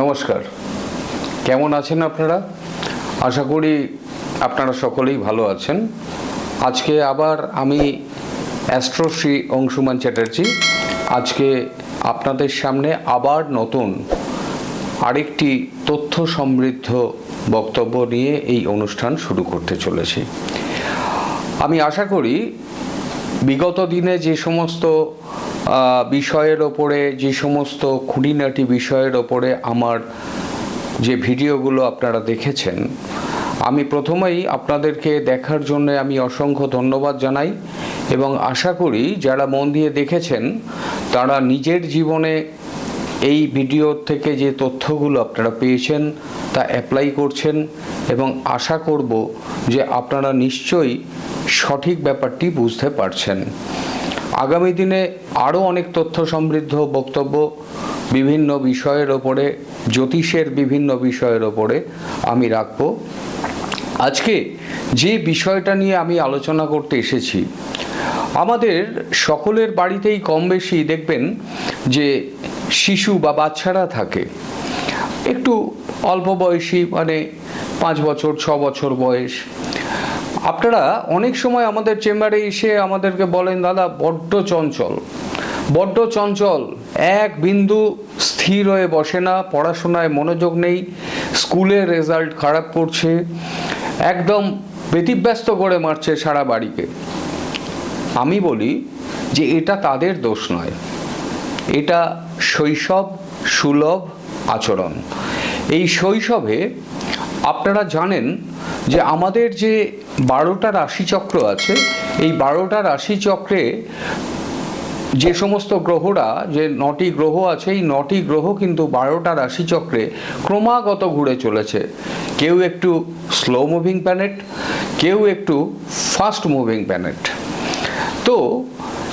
নমস্কার। কেমন আছেন আপনারা? আশা করি আপনারা সকলেই ভালো আছেন। আজকে আবার আমি অ্যাস্ট্রোশ্রী অংশুমান চ্যাটার্জি। আজকে আপনাদের সামনে আবার নতুন আরেকটি তথ্য সমৃদ্ধ বক্তব্য নিয়ে এই অনুষ্ঠান শুরু করতে চলেছি। আমি আশা করি বিগত দিনে যে সমস্ত বিষয়ের ওপরে, যে সমস্ত খুঁটিনাটি বিষয়ের ওপরে আমার যে ভিডিওগুলো আপনারা দেখেছেন, আমি প্রথমেই আপনাদেরকে দেখার জন্য আমি অসংখ্য ধন্যবাদ জানাই এবং আশা করি যারা মন দিয়ে দেখেছেন, তারা নিজের জীবনে এই ভিডিও থেকে যে তথ্যগুলো আপনারা পেয়েছেন, তা অ্যাপ্লাই করছেন এবং আশা করব যে আপনারা নিশ্চয়ই সঠিক ব্যাপারটি বুঝতে পারছেন। আগামী দিনে আরও অনেক তথ্য সমৃদ্ধ বক্তব্য বিভিন্ন বিষয়ের ওপরে, জ্যোতিষের বিভিন্ন বিষয়ের ওপরে আমি রাখব। আজকে যে বিষয়টা নিয়ে আমি আলোচনা করতে এসেছি, আমাদের সকলের বাড়িতেই কম বেশি দেখবেন যে শিশু বা বাচ্চারা থাকে, একটু অল্প বয়সী মানে পাঁচ বছর, ছ বছর বয়স আপনারা অনেক সময় আমাদের চেম্বারে এসে আমাদেরকে বলেন, দাদা, বড্ড চঞ্চল। বড্ড চঞ্চল। এক বিন্দু স্থির হয়ে বসে না, পড়াশোনায় মনোযোগ নেই, স্কুলের রেজাল্ট খারাপ করছে, একদম ব্যতিব্যস্ত করে মারছে সারা বাড়িকে। আমি বলি যে এটা তাদের দোষ নয়। এটা শৈশব সুলভ আচরণ। এই শৈশবে আপনারা জানেন যে আমাদের যে বারোটা রাশিচক্র আছে। এই বারোটা রাশিচক্রে যে সমস্ত গ্রহরা, যে নটি গ্রহ আছে, এই নটি গ্রহ কিন্তু বারোটা রাশিচক্রে ক্রমাগত ঘুরে চলেছে। কেউ একটু স্লো মুভিং প্ল্যানেট কেউ একটু ফাস্ট মুভিং প্ল্যানেট তো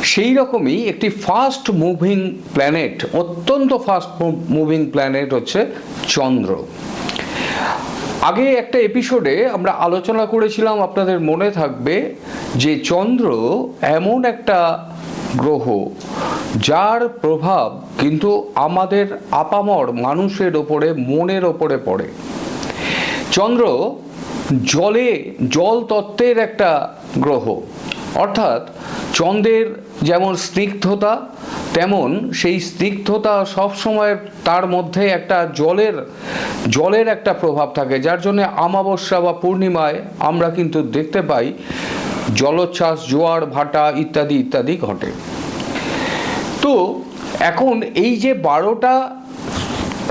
সেই রকমই একটি ফাস্ট মুভিং প্ল্যানেট অত্যন্ত ফাস্ট মুভিং প্ল্যানেট হচ্ছে চন্দ্র। আগে একটা এপিসোডে আমরা আলোচনা করেছিলাম, আপনাদের মনে থাকবে, যে চন্দ্র এমন একটা গ্রহ, যার প্রভাব কিন্তু আমাদের আপামর মানুষের ওপরে, মনের ওপরে পড়ে। চন্দ্র জলে, জল তত্ত্বের একটা গ্রহ, অর্থাৎ চন্দ্রের যেমন স্নিগ্ধতা তেমন সেই স্নিগ্ধতা সবসময় তার মধ্যে একটা জলের জলের একটা প্রভাব থাকে, যার জন্য আমাবস্যা বা পূর্ণিমায় আমরা কিন্তু দেখতে পাই জলোচ্ছ্বাস, জোয়ার, ভাটা ইত্যাদি ইত্যাদি ঘটে। তো এখন এই যে বারোটা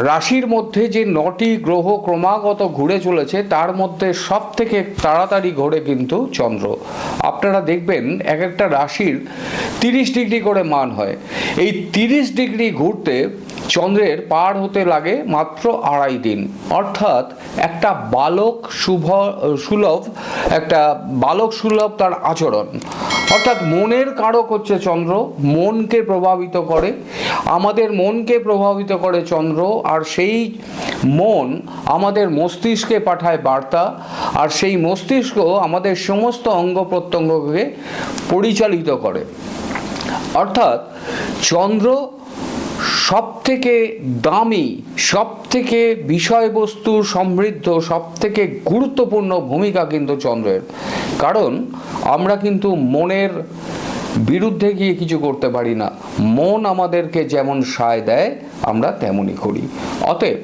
রাশির মধ্যে যে নটি গ্রহ ক্রমাগত ঘুরে চলেছে, তার মধ্যে সব থেকে তাড়াতাড়ি ঘোরে কিন্তু চন্দ্র। আপনারা দেখবেন এক একটা রাশির তিরিশ ডিগ্রি করে মান হয়। এই তিরিশ ডিগ্রি ঘুরতে চন্দ্রের পার হতে লাগে মাত্র আড়াই দিন। অর্থাৎ একটা বালক শুভ, সুলভ, একটা বালক সুলভ তার আচরণ। অর্থাৎ মনের কারক হচ্ছে চন্দ্র, মনকে প্রভাবিত করে। আমাদের মনকে প্রভাবিত করে চন্দ্র, আর সেই মন আমাদের মস্তিষ্কে পাঠায় বার্তা, আর সেই মস্তিষ্ক আমাদের সমস্ত অঙ্গ প্রত্যঙ্গকে পরিচালিত করে। অর্থাৎ চন্দ্র সব থেকে দামি, সবথেকে বিষয়বস্তু সমৃদ্ধ, সবথেকে গুরুত্বপূর্ণ ভূমিকা কিন্তু চন্দ্রের। কারণ আমরা কিন্তু মনের বিরুদ্ধে গিয়ে কিছু করতে পারি না। মন আমাদেরকে যেমন সায় দেয়, আমরা তেমনই করি। অতএব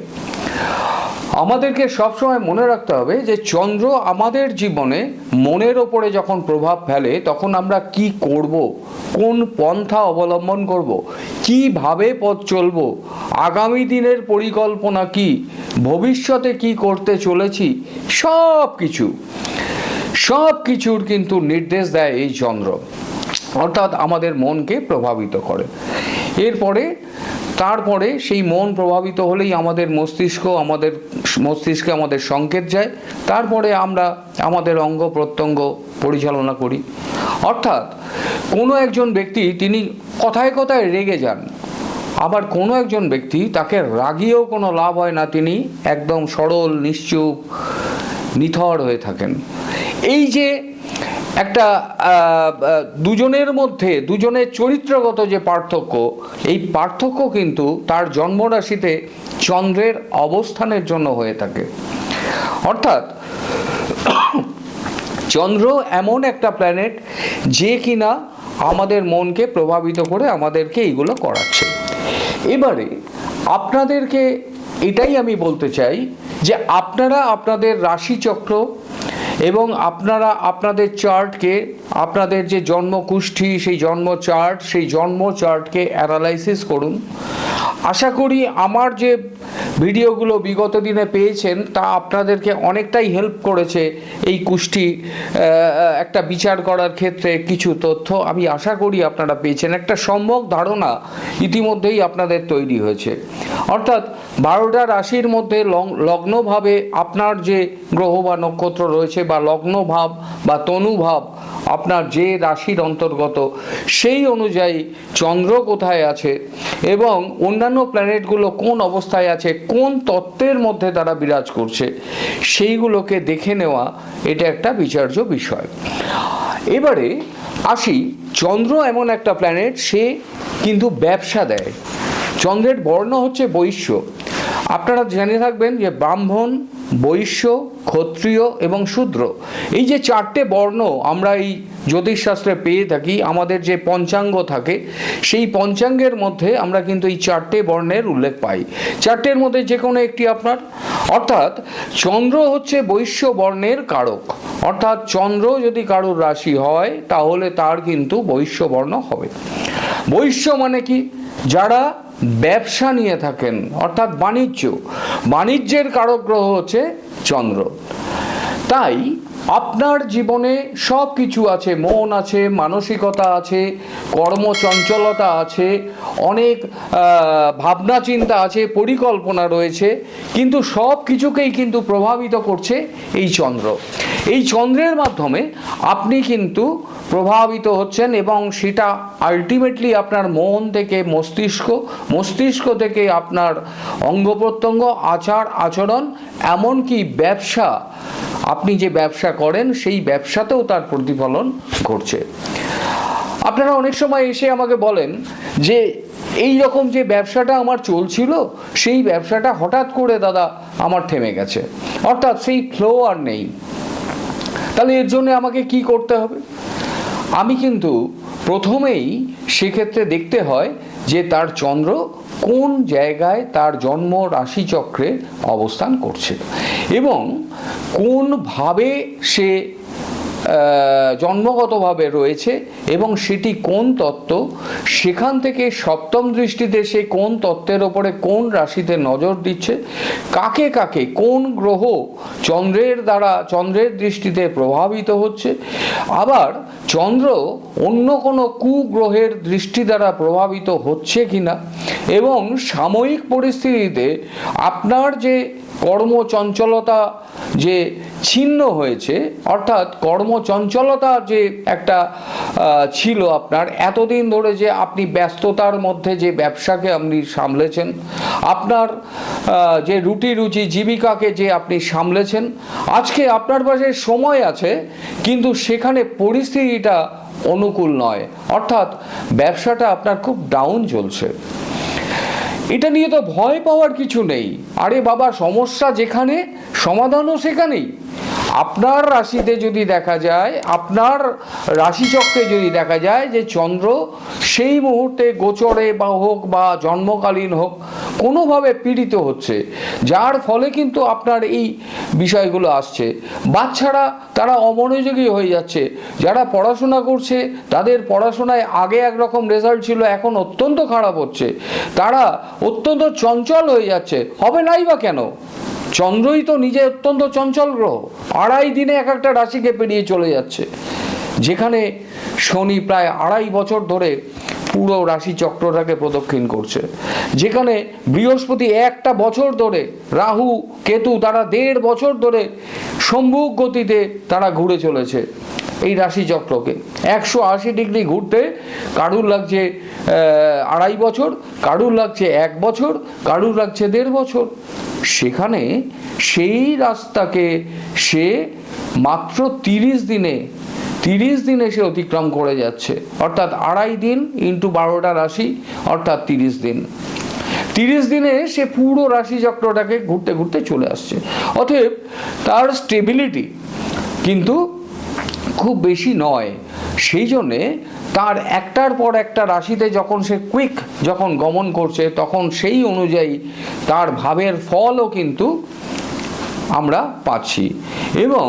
আমাদেরকে সবসময় মনে রাখতে হবে যে চন্দ্র আমাদের জীবনে মনের ওপরে যখন প্রভাব ফেলে তখন আমরা কি করব? কোন পন্থা অবলম্বন করব? কীভাবে পথ চলব? আগামী দিনের পরিকল্পনা কি? ভবিষ্যতে কি করতে চলেছি? সব কিছু সব কিছুর কিন্তু নির্দেশ দেয় এই চন্দ্র। অর্থাৎ আমাদের মনকে প্রভাবিত করে। এরপরে তারপরে সেই মন প্রভাবিত হলেই আমাদের মস্তিষ্ক, আমাদের মস্তিষ্কে আমাদের সংকেত যায়। তারপরে আমরা আমাদের অঙ্গ প্রত্যঙ্গ পরিচালনা করি। অর্থাৎ কোনো একজন ব্যক্তি, তিনি কথায় কথায় রেগে যান। আবার কোনো একজন ব্যক্তি, তাকে রাগিয়েও কোনো লাভ হয় না, তিনি একদম সরল, নিশ্চুপ, নিথর হয়ে থাকেন। এই যে একটা দুজনের মধ্যে, দুজনের চরিত্রগত যে পার্থক্য, এই পার্থক্য কিন্তু তার জন্মরাশিতে চন্দ্রের অবস্থানের জন্য হয়ে থাকে। অর্থাৎ, চন্দ্র এমন একটা প্ল্যানেট যে কিনা আমাদের মনকে প্রভাবিত করে আমাদেরকে এইগুলো করাচ্ছে। এবারে, আপনাদেরকে এটাই আমি বলতে চাই যে আপনারা আপনাদের রাশিচক্র এবং আপনারা আপনাদের চার্টকে, আপনাদের যে জন্মকুষ্ঠী, সেই জন্ম চার্ট, সেই জন্ম চার্টকে অ্যানালাইসিস করুন। আশা করি আমার যে ভিডিওগুলো বিগত দিনে পেয়েছেন, তা আপনাদেরকে অনেকটাই হেল্প করেছে এই কুষ্টি একটা বিচার করার ক্ষেত্রে কিছু তথ্য। আমি আশা করি আপনারা পেয়েছেন। একটা সম্যক ধারণা ইতিমধ্যেই আপনাদের তৈরি হয়েছে। অর্থাৎ বারোটা রাশির মধ্যে লগ্নভাবে আপনার যে গ্রহ বা নক্ষত্র রয়েছে বা লগ্নভাব বা তনুভাব আপনার যে রাশির অন্তর্গত, সেই অনুযায়ী চন্দ্র কোথায় আছে এবং অন্যান্য প্ল্যানেটগুলো কোন অবস্থায় আছে, কোন তত্ত্বের মধ্যে তারা বিরাজ করছে, সেইগুলোকে দেখে নেওয়া এটা একটা বিচার্য বিষয়। এবারে আসি, চন্দ্র এমন একটা প্ল্যানেট সে কিন্তু ব্যবসা দেয়। চন্দ্রের বর্ণ হচ্ছে বৈশ্য। আপনারা জেনে থাকবেন যে ব্রাহ্মণ, বৈশ্য, ক্ষত্রিয় এবং শূদ্র। এই যে চারটে বর্ণ আমরা এই জ্যোতিষশাস্ত্রে পেয়ে থাকি, আমাদের যে পঞ্চাঙ্গ থাকে, সেই পঞ্চাঙ্গের মধ্যে আমরা কিন্তু এই চারটে বর্ণের উল্লেখ পাই। চারটের মধ্যে যে কোনো একটি আপনার। অর্থাৎ চন্দ্র হচ্ছে বৈশ্য বর্ণের কারক। অর্থাৎ চন্দ্র যদি কারোর রাশি হয়, তাহলে তার কিন্তু বৈশ্য বর্ণ হবে। বৈশ্য মানে কি? যারা ব্যবসা নিয়ে থাকেন অর্থাৎ বাণিজ্য। বাণিজ্যের কারক গ্রহ হচ্ছে চন্দ্র। তাই আপনার জীবনে সব কিছু আছে, মন আছে, মানসিকতা আছে, কর্মচঞ্চলতা আছে, অনেক ভাবনা চিন্তা আছে, পরিকল্পনা রয়েছে, কিন্তু সব কিছুকেই কিন্তু প্রভাবিত করছে এই চন্দ্র। এই চন্দ্রের মাধ্যমে আপনি কিন্তু প্রভাবিত হচ্ছেন এবং সেটা আলটিমেটলি আপনার মন থেকে মস্তিষ্ক মস্তিষ্ক থেকে আপনার অঙ্গ প্রত্যঙ্গ, আচার, আচরণ, এমনকি ব্যবসা, আপনি যে ব্যবসা করেন, সেই ব্যবসাতেও তার প্রতিফলন ঘটছে। আপনারা অনেক সময় এসে আমাকে বলেন যে, এই রকম যে ব্যবসাটা আমার চলছিল, সেই ব্যবসাটা হঠাৎ করে দাদা আমার থেমে গেছে। অর্থাৎ সেই ফ্লো আর নেই। তাহলে এর জন্য আমাকে কি করতে হবে? আমি কিন্তু প্রথমেই সেক্ষেত্রে দেখতে হয় যে তার চন্দ্র কোন জায়গায় তার জন্ম রাশিচক্রে অবস্থান করছে এবং কোনভাবে সে জন্মগতভাবে রয়েছে এবং সেটি কোন তত্ত্ব? সেখান থেকে সপ্তম দৃষ্টিতে সে কোন তত্ত্বের ওপরে কোন রাশিতে নজর দিচ্ছে? কাকে কাকে? কোন গ্রহ চন্দ্রের দ্বারা, চন্দ্রের দৃষ্টিতে প্রভাবিত হচ্ছে? আবার চন্দ্র অন্য কোনো কুগ্রহের দৃষ্টি দ্বারা প্রভাবিত হচ্ছে কিনা? এবং সাময়িক পরিস্থিতিতে আপনার যে কর্মচঞ্চলতা, যে ছিন্ন হয়েছে, অর্থাৎ কর্মচঞ্চলতা যে একটা ছিল আপনার, এতদিন ধরে যে আপনি ব্যস্ততার মধ্যে যে ব্যবসাকে আপনি সামলেছেন, আপনার যে রুটি রুচি জীবিকাকে যে আপনি সামলেছেন, আজকে আপনার পাশে সময় আছে, কিন্তু সেখানে পরিস্থিতিটা অনুকূল নয়, অর্থাৎ ব্যবসাটা আপনার খুব ডাউন চলছে। এটা নিয়ে তো ভয় পাওয়ার কিছু নেই, আরে বাবা, সমস্যা যেখানে, সমাধানও সেখানেই। আপনার রাশিতে যদি দেখা যায়, আপনার রাশিচক্রে যদি দেখা যায় যে চন্দ্র সেই মুহূর্তে গোচরে বা হোক বা জন্মকালীন হোক, কোনোভাবে পীড়িত হচ্ছে, যার ফলে কিন্তু আপনার এই বিষয়গুলো আসছে। বাচ্চারা তারা অমনোযোগী হয়ে যাচ্ছে। যারা পড়াশোনা করছে, তাদের পড়াশোনায় আগে একরকম রেজাল্ট ছিল, এখন অত্যন্ত খারাপ হচ্ছে। তারা অত্যন্ত চঞ্চল হয়ে যাচ্ছে। হবে নাই বা কেন? চন্দ্রই তো নিজে অত্যন্ত চঞ্চল গ্রহ। আড়াই দিনে এক একটা রাশিকে পেরিয়ে চলে যাচ্ছে। যেখানে শনি প্রায় আড়াই বছর ধরে পুরো রাশি চক্রটাকে প্রদক্ষিণ করছে। যেখানে বৃহস্পতি একটা বছর ধরে, রাহু, কেতু তারা দেড় বছর ধরে সম্ভুক গতিতে তারা ঘুরে চলেছে। এই রাশি চক্রকে একশো আশি ডিগ্রি ঘুরতে কারুর লাগছে আড়াই বছর, কারুর লাগছে এক বছর, কারুর লাগছে দেড় বছর। সেখানে সেই রাস্তাকে সে মাত্র তিরিশ দিনে, তিরিশ দিন এসে অতিক্রম করে যাচ্ছে। অর্থাৎ আড়াই দিন ইন্টু বারোটা রাশি, অর্থাৎ তিরিশ দিন। তিরিশ দিনে সে পুরো রাশিচক্রটাকে ঘুরতে ঘুরতে চলে আসছে। অতএব তার স্টেবিলিটি কিন্তু খুব বেশি নয়। সেই জন্যে তার একটার পর একটা রাশিতে যখন সে কুইক যখন গমন করছে, তখন সেই অনুযায়ী তার ভাবের ফলও কিন্তু আমরা পাচ্ছি। এবং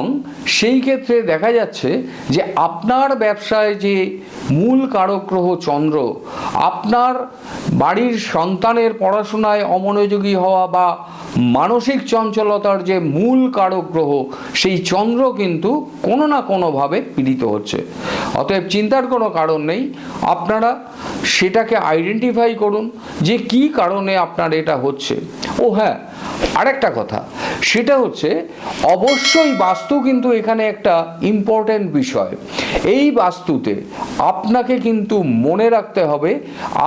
সেই ক্ষেত্রে দেখা যাচ্ছে যে আপনার ব্যবসায় যে মূল কারক গ্রহ চন্দ্র, আপনার বাড়ির সন্তানের পড়াশোনায় অমনোযোগী হওয়া বা মানসিক চঞ্চলতার যে মূল কারক গ্রহ সেই চন্দ্র কিন্তু কোনো না কোনোভাবে পীড়িত হচ্ছে। অতএব চিন্তার কোনো কারণ নেই, আপনারা সেটাকে আইডেন্টিফাই করুন যে কি কারণে আপনার এটা হচ্ছে। ও হ্যাঁ আরেকটা কথা, সেটা হচ্ছে অবশ্যই বাস্তু কিন্তু এখানে একটা ইম্পর্ট্যান্ট বিষয়। এই বাস্তুতে আপনাকে কিন্তু মনে রাখতে হবে,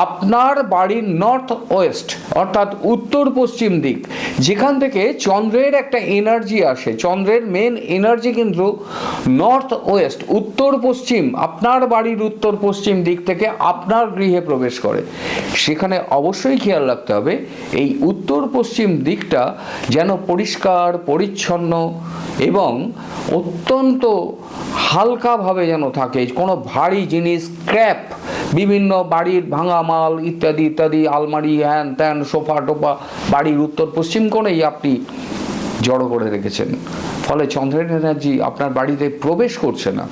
আপনার বাড়ির নর্থ ওয়েস্ট অর্থাৎ উত্তর পশ্চিম দিক, যেখান থেকে চন্দ্রের একটা এনার্জি আসে, চন্দ্রের মেন এনার্জি কিন্তু নর্থ ওয়েস্ট উত্তর পশ্চিম, আপনার বাড়ির উত্তর পশ্চিম দিক থেকে আপনার গৃহে প্রবেশ করে। সেখানে অবশ্যই খেয়াল রাখতে হবে, এই উত্তর পশ্চিম দিকটা যেন পরিষ্কার, পরিচ্ছন্ন এবং অত্যন্ত হালকাভাবে যেন থাকে। কোনো ভারী জিনিস, ক্র্যাপ, বিভিন্ন বাড়ির ভাঙা মাল ইত্যাদি ইত্যাদি, আলমারি, হ্যান ত্যান, সোফা টোফা, বাড়ির উত্তর পশ্চিম কোণেই আপনি জড়ো করে রেখেছেন। ফলে চন্দ্রের এনার্জি আপনার বাড়িতে প্রবেশ করছে না।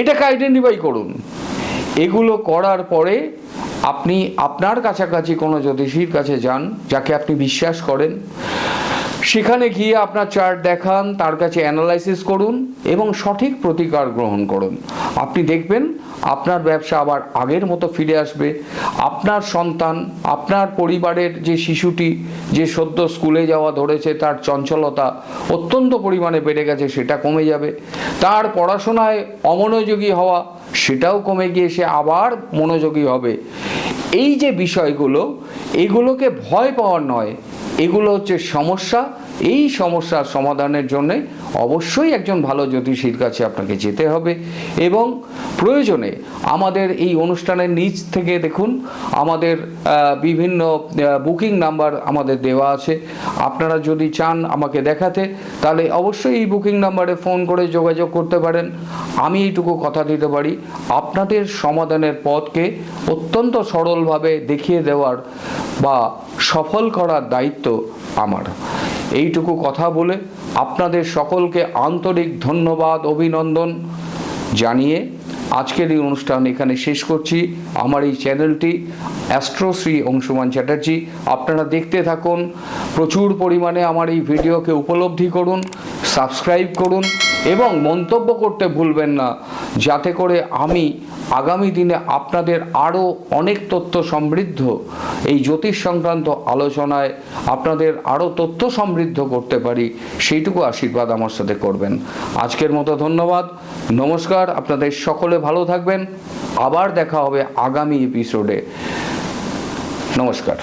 এটাকে আইডেন্টিফাই করুন। এগুলো করার পরে আপনি আপনার কাছাকাছি কোনো জ্যোতিষীর কাছে যান যাকে আপনি বিশ্বাস করেন সেখানে গিয়ে আপনার চার্ট দেখান, তার কাছে অ্যানালাইসিস করুন এবং সঠিক প্রতিকার গ্রহণ করুন। আপনি দেখবেন আপনার ব্যবসা আবার আগের মতো ফিরে আসবে। আপনার সন্তান, আপনার পরিবারের যে শিশুটি, যে সদ্য স্কুলে যাওয়া ধরেছে, তার চঞ্চলতা অত্যন্ত পরিমাণে বেড়ে গেছে, সেটা কমে যাবে। তার পড়াশোনায় অমনোযোগী হওয়া, সেটাও কমে গিয়ে সে আবার মনোযোগী হবে। এই যে বিষয়গুলো, এগুলোকে ভয় পাওয়ার নয়, এগুলো হচ্ছে সমস্যা। এই সমস্যার সমাধানের জন্য অবশ্যই একজন ভালো জ্যোতিষীর কাছে আপনাকে যেতে হবে এবং প্রয়োজনে আমাদের এই অনুষ্ঠানের নিচ থেকে দেখুন, আমাদের বিভিন্ন বুকিং নাম্বার আমাদের দেওয়া আছে। আপনারা যদি চান আমাকে দেখাতে, তাহলে অবশ্যই এই বুকিং নাম্বারে ফোন করে যোগাযোগ করতে পারেন। আমি এইটুকু কথা দিতে পারি। আপনাদের সমাধানের পথকে অত্যন্ত সরলভাবে দেখিয়ে দেওয়ার বা সফল করার দায়িত্ব আমার। এইটুকু কথা বলে আপনাদের সকলকে আন্তরিক ধন্যবাদ, অভিনন্দন জানিয়ে আজকের এই অনুষ্ঠান এখানে শেষ করছি। আমার এই চ্যানেলটি অ্যাস্ট্রোশ্রী অংশুমান চ্যাটার্জি। আপনারা দেখতে থাকুন, প্রচুর পরিমাণে আমার এই ভিডিওকে উপলব্ধি করুন, সাবস্ক্রাইব করুন এবং মন্তব্য করতে ভুলবেন না, যাতে করে আমি আগামী দিনে আপনাদের আরও অনেক তথ্য সমৃদ্ধ এই জ্যোতিষ সংক্রান্ত আলোচনায় আপনাদের আরও তথ্য সমৃদ্ধ করতে পারি, সেইটুকু আশীর্বাদ আমার সাথে করবেন। আজকের মতো ধন্যবাদ। নমস্কার। আপনাদের সকলে ভালো থাকবেন। আবার দেখা হবে আগামী এপিসোডে নমস্কার।